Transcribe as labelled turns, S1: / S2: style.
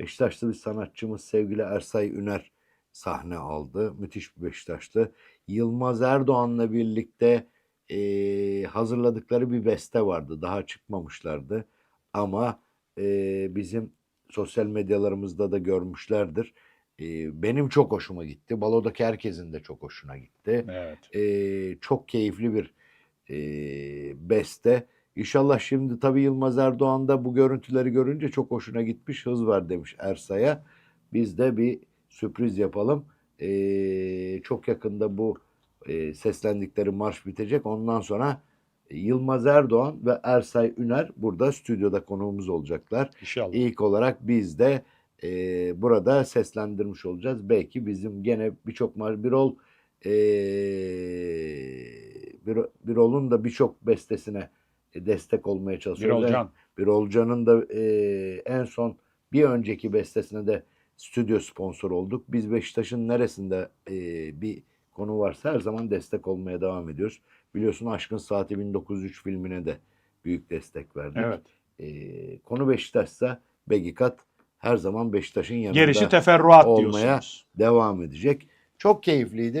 S1: Beşiktaşlı bir sanatçımız sevgili Ersay Üner sahne aldı. Müthiş bir Beşiktaşlı. Yılmaz Erdoğan'la birlikte eee, hazırladıkları bir beste vardı. Daha çıkmamışlardı. Ama eee, bizim sosyal medyalarımızda da görmüşlerdir. Eee, benim çok hoşuma gitti. Balodaki herkesin de çok hoşuna gitti.
S2: Evet.
S1: Eee, çok keyifli bir eee, beste. İnşallah şimdi tabii Yılmaz Erdoğan da bu görüntüleri görünce çok hoşuna gitmiş. Hız var demiş Ersay'a. Biz de bir sürpriz yapalım. Eee, çok yakında bu eee, seslendikleri marş bitecek. Ondan sonra Yılmaz Erdoğan ve Ersay Üner burada stüdyoda konuğumuz olacaklar.
S2: İnşallah.
S1: İlk olarak biz de eee, burada seslendirmiş olacağız. Belki bizim gene birçok Birol eee Bir- Birol'un da birçok bestesine destek olmaya çalışıyoruz.
S2: Birol Can.
S1: Birol Can'ın da eee, en son bir önceki bestesine de stüdyo sponsor olduk. Biz Beşiktaş'ın neresinde eee, bir konu varsa her zaman destek olmaya devam ediyoruz. Biliyorsun Aşkın Saati 1903 filmine de büyük destek verdik.
S2: Evet.
S1: Eee, konu Beşiktaş'sa Begikat her zaman Beşiktaş'ın yanında
S2: Gerisi teferruat
S1: olmaya
S2: diyorsunuz.
S1: devam edecek. Çok keyifliydi.